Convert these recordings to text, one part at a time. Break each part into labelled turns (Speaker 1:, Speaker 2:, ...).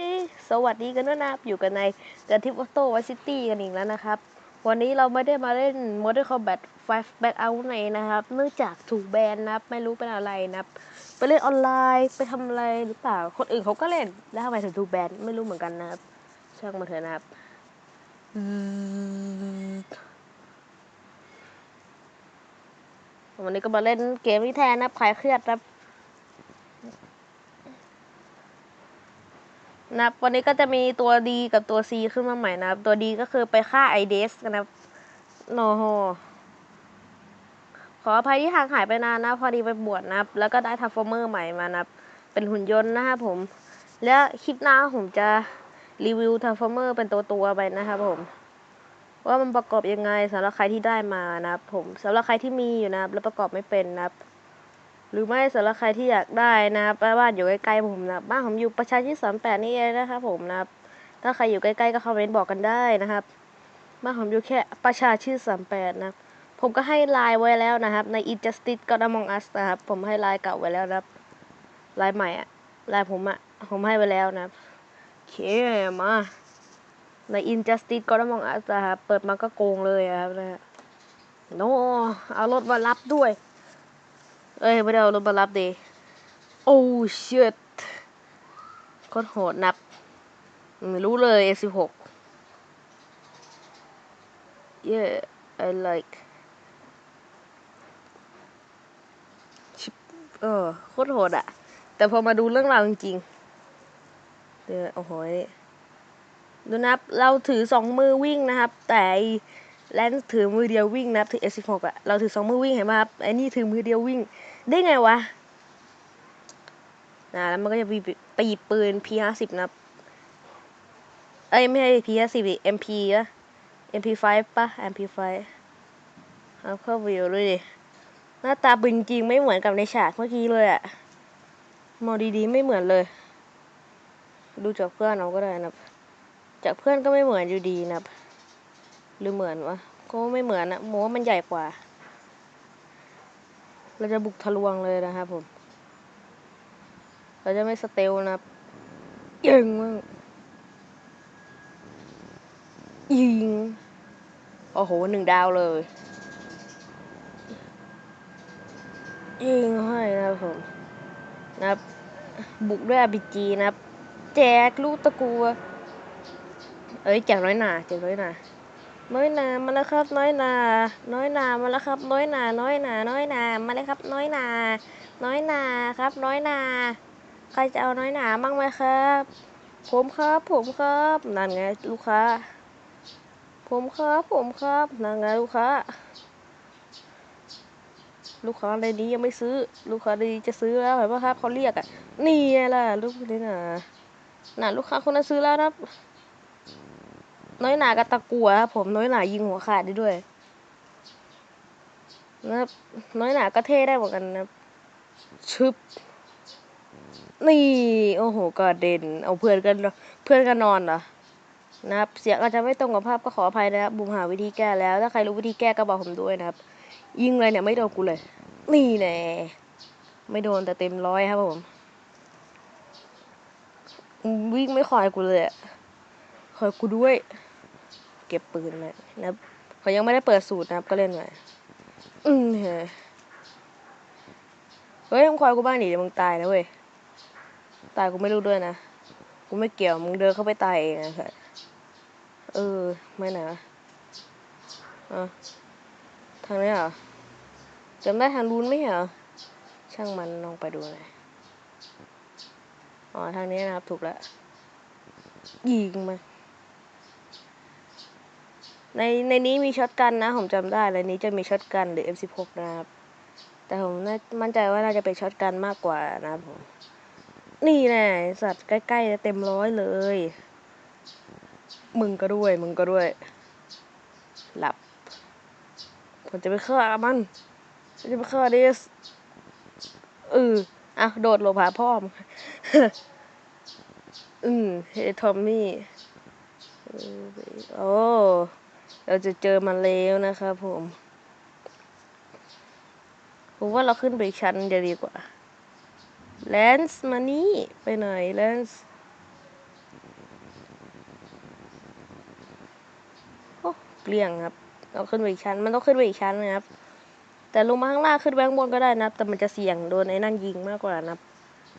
Speaker 1: ดีสวัสดีกันด้วยนะครับอยู่กันในเกิร์ทิปออโต้ไวซิตี้กันอีกแล้วนะครับ วันนี้เราไม่ได้มาเล่น Modern Combat 5 Back Out ในนะครับ เนื่องจากถูกแบนนะครับ ไม่รู้เป็นอะไรนะครับ ไปเล่นออนไลน์ไปทำอะไรหรือเปล่า คนอื่นเขาก็เล่น แล้วทำไมถึงถูกแบนไม่รู้เหมือนกันนะครับ ช่างมาเถอะนะครับ วันนี้ก็มาเล่นเกมที่แทนนะครับคลายเครียดนะครับ นะครับวันนี้ก็จะมีตัว D กับตัว C ขึ้นมาใหม่นะครับ ตัว D ก็คือไปฆ่า i d e s นะครับโนโฮขออภัยที่ห่างหายไปนานนะ พอดีไปบวชนะครับ แล้วก็ได้ทัฟฟอร์เมอร์ใหม่มานะครับ เป็นหุ่นยนต์นะครับผม และคลิปหน้าผมจะรีวิวทัฟฟอร์เมอร์เป็นตัวตัวไปนะครับผม ว่ามันประกอบยังไงสำหรับใครที่ได้มานะครับผมสำหรับใครที่มีอยู่นะครับ แล้วประกอบไม่เป็นนะครับ หรือไม่สำหรับใครที่อยากได้นะครับบ้านอยู่ใกล้ๆผมนะบ้านผมอยู่ประชาชื่นสามแปดนี่เองนะครับผมนะครับถ้าใครอยู่ใกล้ๆก็คอมเมนต์บอกกันได้นะครับบ้านผมอยู่แค่ประชาชื่นสามแปดนะผมก็ให้ไลน์ไว้แล้วนะครับ ใน Injustice God Among Us นะครับ ผมให้ไลน์เก่าไว้แล้วนะครับไลน์ใหม่อะไลน์ผมอะผมให้ไว้แล้วนะครับโอเคมาใน Injustice God Among Us นะครับ เปิดมาก็โกงเลยครับนะฮะโนเอารถมารับด้วย เอ้ย ไม่ได้เอารถมารับดีโอ้ชิตโคตรโหดนับ รู้เลย A16 yeah I like ชิปเออโคตรโหดอะแต่พอมาดูเรื่องราวจริงๆเดี๋ยวโอ้โหดูนะครับ เราถือสองมือวิ่งนะครับ แต่แลนซ์ถือมือเดียววิ่งนะครับถือ S16 อะเราถือสองมือวิ่งเห็นไหมครับไอ้นี่ถือมือเดียววิ่ง ได้ไงวะนะแล้วมันก็จะไปหยิบปืน P50 นะเอ้ยไม่ใช่ P50 ดิ MP อะ MP5 ปะ MP5 เอาเข้าวิวด้วยดิ หน้าตาปืนจริงไม่เหมือนกับในฉากเมื่อกี้เลยอะมองดีๆไม่เหมือนเลย ดูจากเพื่อนเราก็ได้นะจากเพื่อนก็ไม่เหมือนอยู่ดีนะหรือเหมือนวะก็ไม่เหมือนอะโมว่ามันใหญ่กว่า เราจะบุกทะลวงเลยนะครับผม เราจะไม่สเตลนะครับยิงมั่งยิง โอ้โหหนึ่งดาวเลย ยิงให้นะครับผม นะครับ บุกด้วย RPG นะครับ แจกลูกตะกัว เอ้ยแจกน้อยหนาแจกน้อยหนา น้อยหนามาแล้วครับน้อยหนา น้อยหนามาแล้วครับ น้อยหนา น้อยหนา น้อยหนามาเลยครับ น้อยหนา น้อยหนาครับ น้อยหนา ใครจะเอาน้อยหนามั่งไหมครับ ผมครับ ผมครับนั่นไงลูกค้า ผมครับผมครับนั่นไงลูกค้า ลูกค้าในนี้ยังไม่ซื้อ ลูกค้าในนี้จะซื้อแล้วเห็นปะครับเขาเรียกอะนี่ไงล่ะลูกนี่น่ะน่ะลูกค้าคนนั้นซื้อแล้วครับ น้อยหนากับตะกัวครับผมน้อยหนายิงหัวขาดได้ด้วยนะครับน้อยหนาก็เท่ได้เหมือนกันนะชึบนี่โอ้โหกระเด็นเอาเพื่อนกันเพื่อนกันนอนเหรอนะครับเสียงอาจจะไม่ตรงกับภาพก็ขออภัยนะครับบุมหาวิธีแก้แล้ว ถ้าใครรู้วิธีแก้ก็บอกผมด้วยนะครับ ยิงเลยเนี่ยไม่โดนกูเลย นี่แน่ไม่โดนแต่เต็มร้อยครับผม วิ่งไม่คอยกูเลยคอยกูด้วย เก็บปืนเลยนะครับเขายังไม่ได้เปิดสูตรนะครับก็เล่นไปอืมเฮ้ยเฮ้ยมึงคอยกูบ้างดิเดี๋ยวมึงตายนะเว้ยตายกูไม่รู้ด้วยนะกูไม่เกี่ยวมึงเดินเข้าไปตายเองนะครับเออไม่นะอะทางนี้เหรอจำได้ทางนู้นไหมเหรอช่างมันลองไปดูหน่อยอ๋อทางนี้นะครับถูกแล้วยิงมา ในในนี้มีช็อตกันนะ ผมจำได้ในนี้จะมีช็อตกันหรือ M16 นะครับ แต่ผมน่ามั่นใจว่าน่าจะเป็นช็อตกันมากกว่านะผม นี่แน่สัตว์ใกล้ๆเต็มร้อยเลย มึงก็ด้วย มึงก็ด้วย หลับ ผมจะไปฆ่ามันจะไปฆ่าเดสเอออะโดดหลบหาพ่อมอืมเฮทอมมี่โอ้ เราจะเจอมันแล้วนะครับผม ผมว่าเราขึ้นไปชั้นจะดีกว่าแลนซ์มานี่ ไปหน่อยแลนซ์โอ้เปลี่ยงครับ เราขึ้นไปอีกชั้น มันต้องขึ้นไปอีกชั้นนะครับ แต่ลงมาข้างล่างขึ้นไปข้างบนก็ได้นะ แต่มันจะเสี่ยงโดนไอ้นั่นยิงมากกว่านะ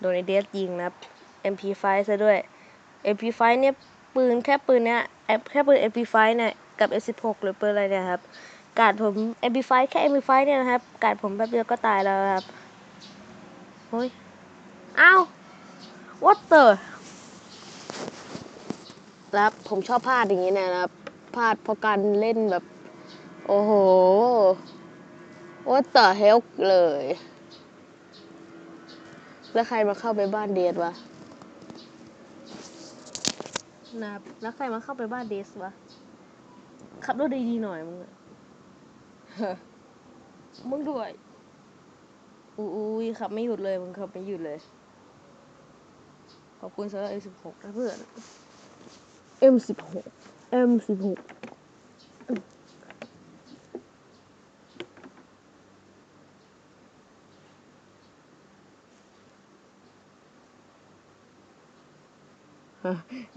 Speaker 1: โดนไอ้เดสยิงนะ MP5 ซะด้วย MP5 เนี่ยปืนแค่ปืนเนี้ยแอปแค่ปืน MP5 เนี่ย กับ S16 หรือปืนอะไรเนี่ยครับ กาดผม MP5 แค่ MP5 เนี่ยนะครับ กาดผมแป๊บเดียวก็ตายแล้วครับโอ้ยอ้าว what the ครับผมชอบพลาดอย่างนี้เนยนะครับพลาดเพราะการเล่นแบบ โอ้โห what the hell เลย แล้วใครมาเข้าไปบ้านเดสวะนะครับแล้วใครมาเข้าไปบ้านเดสวะ ขับรถดีๆหน่อยมึงอะมึงด้วยอุ้ยขับไม่หยุดเลยมึงขับไม่หยุดเลย ขอบคุณสำหรับ M16 นะเพื่อน M16 M16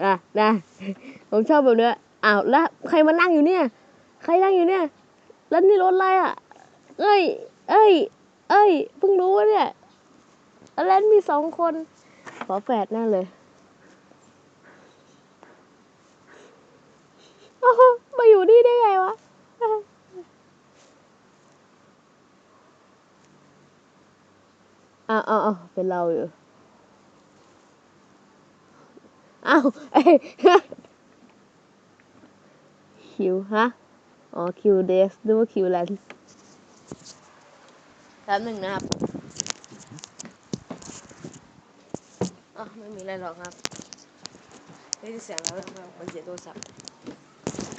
Speaker 1: อะนะผมชอบแบบเนี้ย อ้าวแล้วใครมานั่งอยู่เนี่ย ใครนั่งอยู่เนี่ย แล้วนี่รถอะไรอะ เอ้ย เอ้ย เอ้ย เพิ่งรู้เนี่ยแล้วมีสองคนขอแฝดแน่เลยมาอยู่นี่ได้ไงวะ อ้าวอ้าวเป็นเราอยู่ อ้าวเอ้ย คิวฮะ อ๋อคิวเดสหรือว่าคิวแลนด์แป๊บหนึ่งนะครับอ๋อไม่มีอะไรหรอกครับได้เสียงแล้วนะครับมันเสียโทรศัพท์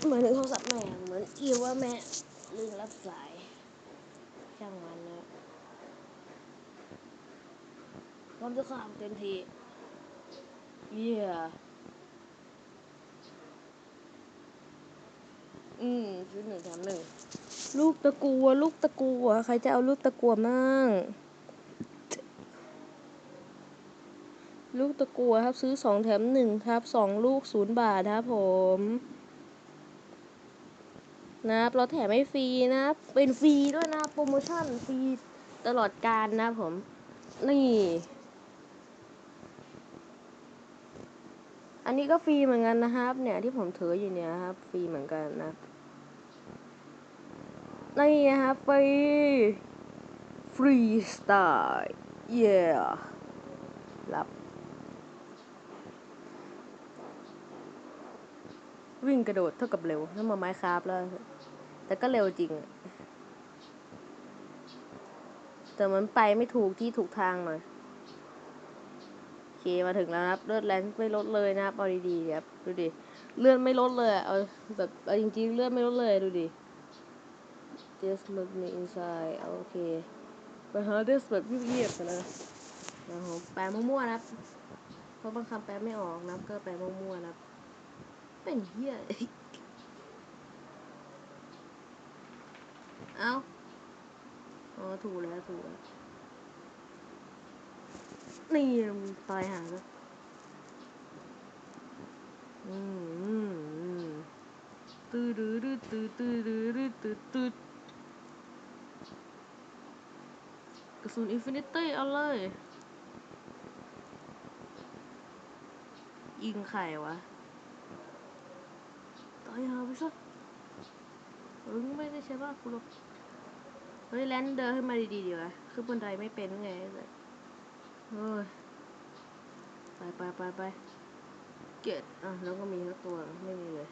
Speaker 1: เหมือนโทรศัพท์แม่เหมือนอีว่าแม่ลืมรับสายช่างมันนะพร้อมจะข้ามเต็มทีเยี่ย อืมซื้อหนึ่งแถมหนึ่งลูกตะกัว ลูกตะกัว ใครจะเอาลูกตะกัวมั่งลูกตะกัวครับซื้อสองแถมหนึ่งครับสองลูกศูนย์บาทครับผมนะครับเราแถมให้ฟรีนะเป็นฟรีด้วยนะโปรโมชั่นฟรีตลอดการนะผม นี่ อันนี้ก็ฟรีเหมือนกันนะครับ เนี่ยที่ผมถืออยู่เนี่ยครับฟรีเหมือนกันนะนี่นะครับฟรีฟรีสไตล์เย่รับ วิ่งกระโดดเท่ากับเร็วนั่นมาไม้คราฟแล้ว แต่ก็เร็วจริง แต่มันไปไม่ถูกที่ถูกทางหน่อย เคมาถึงแล้วนะครับเลือดแรงไม่ลดเลยนะครับเอาดีๆครับดูดิเลือดไม่ลดเลยเอาแบบเอาจริงๆเลือดไม่ลดเลยดูดิ just look me inside โอเคไปหา just แบบเงียบๆกันนะนะครับแปลมั่วๆนะครับเพราะบางคำแปลไม่ออกนะครับก็แปลมั่วๆนะครับเป็นเหี้ยเอ้าอ๋อถูกแล้วถูกแล้ว นี่ตายหาแล้วอืมตื้อดื้อดื้อตื้อตื้อดื้อดื้อตื้อตื้อกระสุนอินฟินิตี้เอาเลย ยิงไข่วะ ตายหาไปซะเออไม่ได้ใช่ป่ะคุณหรอกเฮ้ยแลนเดอร์ขึ้นมาดีๆดีวะขึ้นบันไดไม่เป็นไงเลย เฮ้ยไปไปไปไปเกตอะแล้วก็มีทั้งตัวไม่มีเลย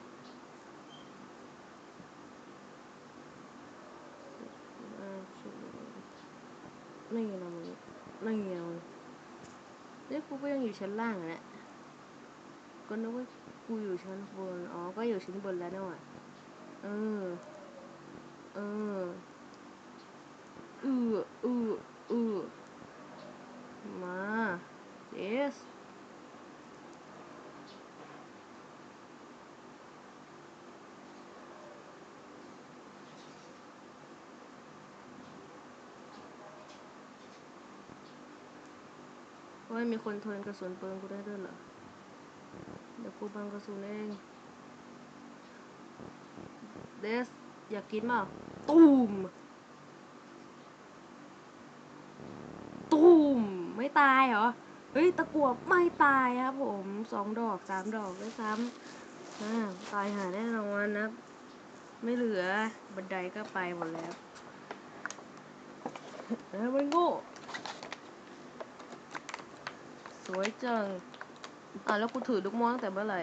Speaker 1: อ่าไม่เงี้ยเราไม่เงี้ยเราเนี่ยกูก็ยังอยู่ชั้นล่างอะเนี่ยก็นึกว่ากูอยู่ชั้นบน อ๋อ ก็อยู่ชั้นบนแล้วเนี่ยว่ะเออ เออเออเออเออมา yes ว่ามีคนทนกระสุนปืนกูได้ด้วยเหรอ เดี๋ยวกูบังกระสุนเอง เดส อยากกินเปล่าตูม ตูม ไม่ตายเหรอ ฮ้ยตะกรวไม่ตายครับผมสองดอกสามดอกด้วยซ้ำตายหาแน่นอนนะครับไม่เหลือบันไดก็ไปหมดแล้วเอ้ยมันโง่สวยจัง อะแล้วกูถือลูกม้อนตั้งแต่เมื่อไหร่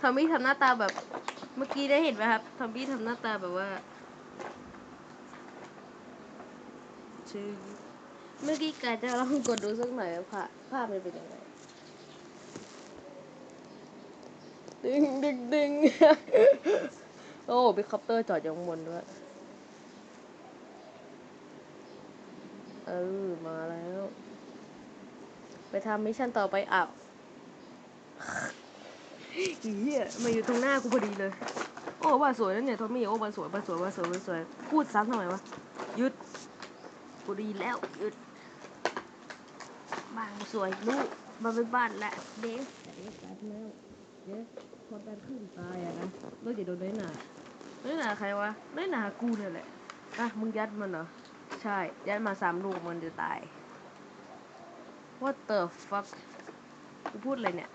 Speaker 1: ทอมมี่ทำหน้าตาแบบ เมื่อกี้ได้เห็นไหมครับทอมมี่ทำหน้าตาแบบว่า ชื่อ เมื่อกี้กายจะลองกดดูสักหน่อยว่าภาพภาพมันเป็นยังไงดึงดึงดึงโอ้บิ๊กคอปเตอร์จอดอยู่ข้างบนด้วย เออ มาแล้ว ไปทำมิชชั่นต่อไปอ้าวอีเหี้ยมาอยู่ตรงหน้ากูพอดีเลย โอ้บ้านสวยนะเนี่ยทอมมี่ โอ้บ้านสวยบ้านสวยบ้านสวยบ้านสวย พูดซ้ำทำไมวะหยุด กูดีแล้วหยุดบานกูสวยลูกมาเป็นบ้านแหละเด็กเด็กกัดแล้วเด็กพอการขึ้นตายอะนะเลิกอย่าโดนน้อยหนาน้อยหนาใครวะน้อยหนากูเนี่ยแหละอะมึงยัดมันเหรอใช่ ยัดมาสามลูกมันจะตาย What the fuck กูพูดอะไรเนี่ย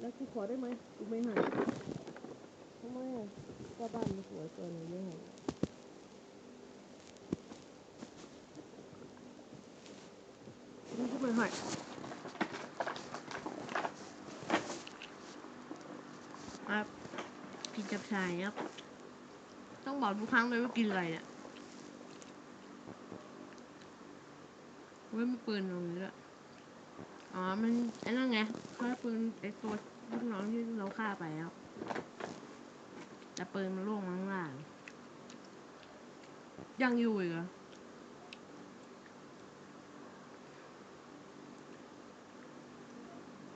Speaker 1: แล้วกูขอได้ไหมกูไม่ให้ทำไมอะก็บ้านมันสวยเกินเลยไม่ให้กูก็ไม่ให้ครับกินจับชายครับ ต้องบอกทุกครั้งเลยว่ากินอะไรเนี่ยเว้ยมีปืนตรงนี้ด้วยอ๋อ มันไอ้นั่นไงเขาปืนไอ้ตัวลูกน้องที่เราฆ่าไปแล้วแต่ปืนมันล่วงมาข้างล่างยังอยู่อีกเหรอ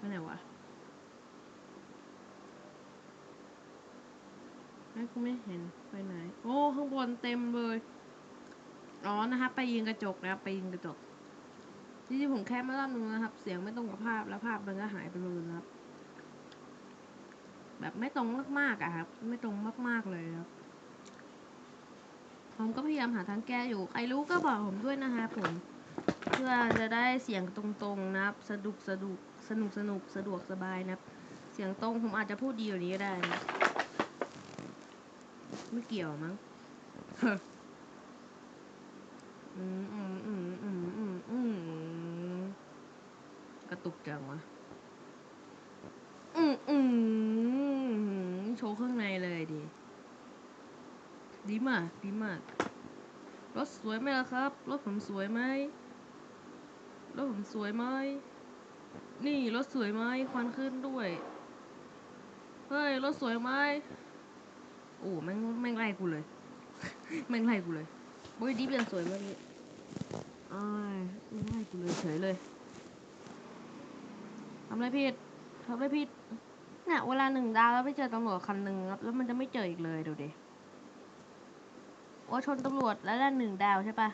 Speaker 1: ไปไหนวะไม่กูไม่เห็นไปไหน โอ้ข้างบนเต็มเลย อ๋อนะครับไปยิงกระจกนะครับไปยิงกระจกที่ที่ผมแคปมารอบนึงนะครับ เสียงไม่ตรงกับภาพแล้วภาพมันก็หายไปเลยนะครับ แบบไม่ตรงมากๆอะครับ ไม่ตรงมากๆเลยครับผมก็พยายามหาทางแก้อยู่ใครรู้ก็บอกผมด้วยนะครับผม เพื่อจะได้เสียงตรงๆนะครับ สะดุกสะดุก สนุกสนุกสะดวกสบายนะเสียงตรงผมอาจจะพูดดีกว่านี้ก็ได้นะไม่เกี่ยวมั้งอืมอืมอืมอืมอืมอืมกระตุกจังวะอืมอืมโชว์เครื่องในเลยดิดีมากดีมากรถสวยไหมล่ะครับ รถผมสวยไหมรถผมสวยไหม นี่รถสวยไหมควันขึ้นด้วย เฮ้ยรถสวยไหมโอ้แม่งแม่งไล่กูเลย แม่งไล่กูเลยโอ้ยดิฟยังสวยมากพี่อ้ยแม่งไล่กูเลยเฉยเลยทำอะไรผิดทำอะไรผิดเนี่ยเวลาหนึ่งดาวแล้วไปเจอตำรวจคันหนึ่งครับแล้วมันจะไม่เจออีกเลยดูดิว่าชนตำรวจแล้วได้หนึ่งดาวใช่ปะ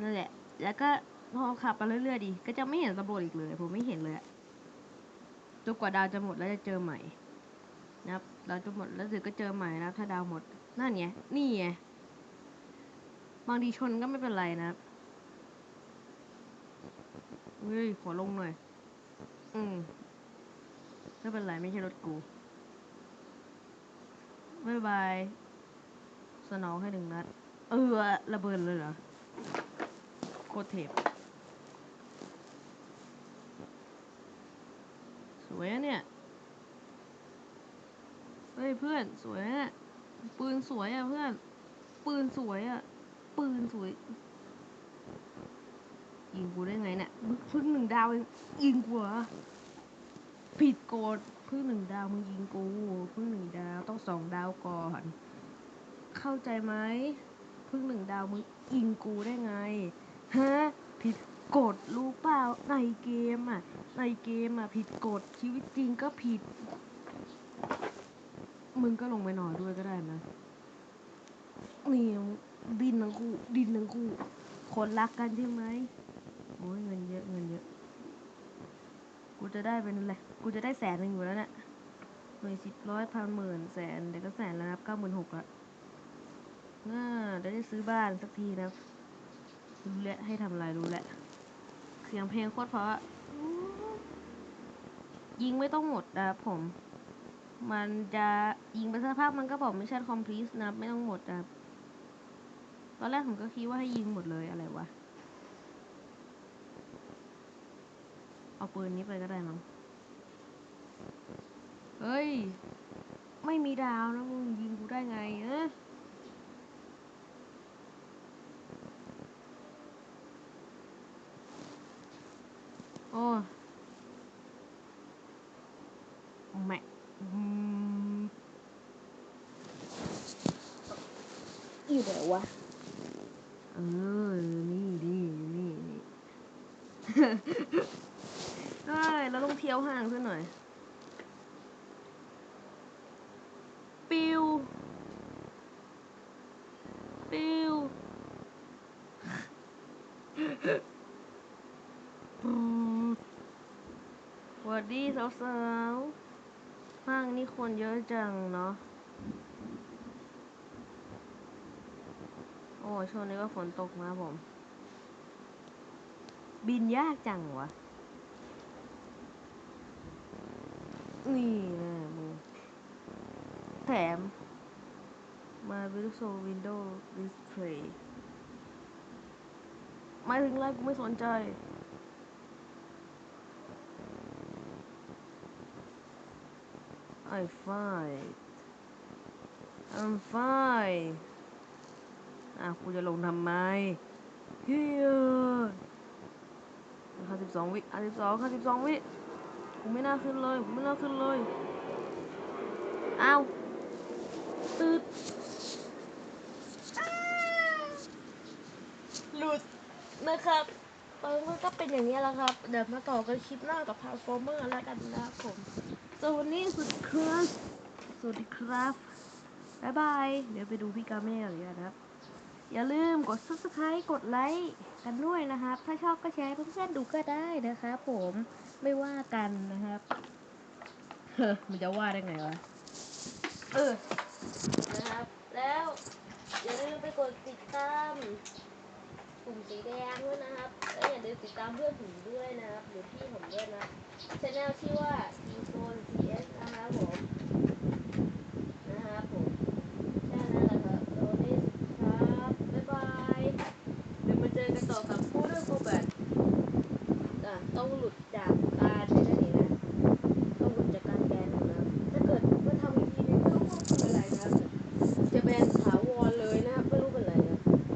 Speaker 1: นั่นแหละ แล้วก็ พอขับไปเรื่อยๆดิ ก็จะไม่เห็นตำรวจอีกเลย ผมไม่เห็นเลยจนกว่าดาวจะหมดแล้วจะเจอใหม่นะครับดาวจะหมดแล้วเดี๋ยวก็เจอใหม่นะถ้าดาวหมด นั่นไง นี่ไง บางทีชนก็ไม่เป็นไรนะครับเฮ้ย ขอลงหน่อย อืมไม่เป็นไร ไม่ใช่รถกูบายบาย สนองให้หนึ่งนัด เออ ระเบิดเลยเหรอ โคตรเทพ วยอะเนี่ย เฮ้ยเพื่อนสวยอะปืนสวยอะเพื่อน ปืนสวยอะปืนสวย ยิงกูได้ไงเนี่ยมึงเพิ่งหนึ่งดาวเองยิงกูเหรอผิดกฎเพิ่งหนึ่งดาวมึงยิงกูเพิ่งหนึ่งดาวต้องสองดาวก่อน เข้าใจไหมเพิ่งหนึ่งดาวมึงยิงกูได้ไงฮะผิด กฎรู้เปล่าในเกมอะ ในเกมอะ ผิดกฎชีวิตจริงก็ผิด มึงก็ลงไปนอนด้วยก็ได้นะนี่ดินทั้งคู่ดินทั้งคู่คนรักกันใช่ไหมโอ้ยเงินเยอะเงินเยอะกูจะได้เป็นอะไรกูจะได้แสนหนึ่งอยู่แล้วเนี่ยหน่วยสิบร้อยพันหมื่นแสนเดี๋ยวก็แสนแล้วนะเก้าหมื่นหกละน่าจะได้ซื้อบ้านสักทีนะรู้แล้วให้ทำอะไรรู้แล้ว สียงเพลงโคตรเพราะยิงไม่ต้องหมดนะครับผม มันจะยิงไปสักพักมันก็บอกมิชชั่นคอมพลีทนะไม่ต้องหมดนะครับตอนแรกผมก็คิดว่าให้ยิงหมดเลยอะไรวะ เอาปืนนี้ไปก็ได้มั้งเฮ้ย ไม่มีดาวนะมึงยิงกูได้ไงเอะ โอ้แม่อืมอยู่ไหนวะ เออ นี่นี่นี่นี่ได้แล้วต้องเที่ยวห่างซะหน่อย ปิว ปิว สวั สดีสาวๆห้างนี่คนเยอะจังเนาะ โอ้ช่วงนี้ก็ฝนตกนะผม บินยากจังวะ นี่นะมึง แถม มา Visual Window Display หมายถึงไรกูไม่สนใจ I fine I'm fine อะกูจะลงทำไมเฮียห้าสิบสองวิห้าสิบสองห้าสิบสองวิกูไม่น่าขึ้นเลยกูไม่น่าขึ้นเลยอ้าวตืดหลุดนะครับตอนนี้ก็เป็นอย่างนี้แหล้วครับ เดี๋ยวมาต่อกันคลิปหน้ากับพาฟอร์เมอร์แล้วกันนะครับผม วัสดีสวัสดีครับสวัสดีครับ บ๊ายบาย เดี๋ยวไปดูพี่กาเม่กันเลยนะครับ อย่าลืมกด subscribe กดไลค์กันด้วยนะครับ ถ้าชอบก็แชร์เพื่อนๆดูก็ได้นะครับผมไม่ว่ากันนะครับ เฮ้อมันจะว่าได้ไงวะ เออ นะครับ แล้ว อย่าลืมไปกดติดตามกลุ่มสีแดงด้วยนะครับ แล้วอย่าลืมติดตามเพื่อนผมด้วยนะครับ หรือพี่ผมด้วยนะช anel ชื่อว่า